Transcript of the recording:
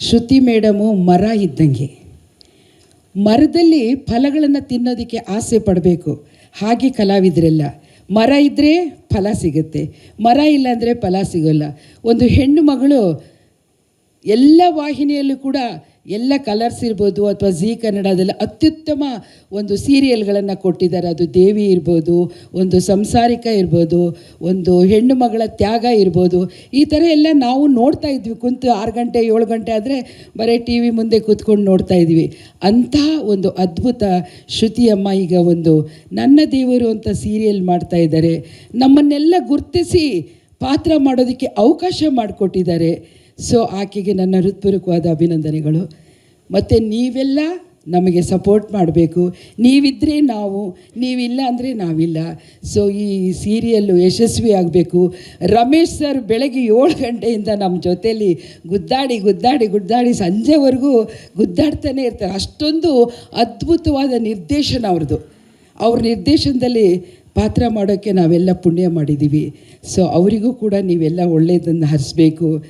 ಶ್ರುತಿ madam ಮರ ಇದ್ದಂಗೆ. ಮರದಲ್ಲಿ ಫಲಗಳನ್ನು ತಿನ್ನೋದಕ್ಕೆ ಆಸೆ ಪಡಬೇಕು. ಹಾಗೆ ಕಲಾವಿದರೆಲ್ಲ. ಮರ ಇದ್ದರೆ ಫಲ ಸಿಗುತ್ತೆ. ಮರ ಇಲ್ಲಾಂದರೆ ಫಲ ಸಿಗೋಲ್ಲ. ಒಂದು ಹೆಣ್ಣು ಮಗಳು ಎಲ್ಲ ವಾಹಿನಿಯಲ್ಲೂ ಕೂಡ ಎಲ್ಲ ಕಲರ್ಸ್ ಇರ್ಬೋದು ಅಥವಾ ಝೀ ಕನ್ನಡದಲ್ಲಿ ಅತ್ಯುತ್ತಮ ಒಂದು ಸೀರಿಯಲ್ಗಳನ್ನು ಕೊಟ್ಟಿದ್ದಾರೆ. ಅದು ದೇವಿ ಇರ್ಬೋದು, ಒಂದು ಸಂಸಾರಿಕ ಇರ್ಬೋದು, ಒಂದು ಹೆಣ್ಣು ಮಗಳ ತ್ಯಾಗ ಇರ್ಬೋದು. ಈ ಥರ ಎಲ್ಲ ನಾವು ನೋಡ್ತಾ ಇದ್ವಿ. ಕುಂತು ಆರು ಗಂಟೆ, ಏಳು ಗಂಟೆ ಆದರೆ ಬರೀ ಟಿ ವಿ ಮುಂದೆ ಕೂತ್ಕೊಂಡು ನೋಡ್ತಾ ಇದ್ವಿ. ಅಂತಹ ಒಂದು ಅದ್ಭುತ ಶ್ರುತಿಯಮ್ಮ ಈಗ ಒಂದು ನನ್ನ ದೇವರು ಅಂತ ಸೀರಿಯಲ್ ಮಾಡ್ತಾ ಇದ್ದಾರೆ. ನಮ್ಮನ್ನೆಲ್ಲ ಗುರ್ತಿಸಿ ಪಾತ್ರ ಮಾಡೋದಕ್ಕೆ ಅವಕಾಶ ಮಾಡಿಕೊಟ್ಟಿದ್ದಾರೆ. ಸೊ ಆಕೆಗೆ ನನ್ನ ಹೃತ್ಪೂರ್ವಕವಾದ ಅಭಿನಂದನೆಗಳು. ಮತ್ತು ನೀವೆಲ್ಲ ನಮಗೆ ಸಪೋರ್ಟ್ ಮಾಡಬೇಕು. ನೀವಿದ್ದರೆ ನಾವು, ನೀವಿಲ್ಲ ಅಂದರೆ ನಾವಿಲ್ಲ. ಸೊ ಈ ಸೀರಿಯಲ್ಲು ಯಶಸ್ವಿ ಆಗಬೇಕು. ರಮೇಶ್ ಸರ್ ಬೆಳಗ್ಗೆ ಏಳು ಗಂಟೆಯಿಂದ ನಮ್ಮ ಜೊತೆಯಲ್ಲಿ ಗುದ್ದಾಡಿ ಗುದ್ದಾಡಿ ಗುದ್ದಾಡಿ ಸಂಜೆವರೆಗೂ ಗುದ್ದಾಡ್ತಾನೆ ಇರ್ತಾರೆ. ಅಷ್ಟೊಂದು ಅದ್ಭುತವಾದ ನಿರ್ದೇಶನ ಅವ್ರದ್ದು. ಅವ್ರ ನಿರ್ದೇಶನದಲ್ಲಿ ಪಾತ್ರ ಮಾಡೋಕ್ಕೆ ನಾವೆಲ್ಲ ಪುಣ್ಯ ಮಾಡಿದ್ದೀವಿ. ಸೊ ಅವರಿಗೂ ಕೂಡ ನೀವೆಲ್ಲ ಒಳ್ಳೆಯದನ್ನು ಹರಿಸ್ಬೇಕು.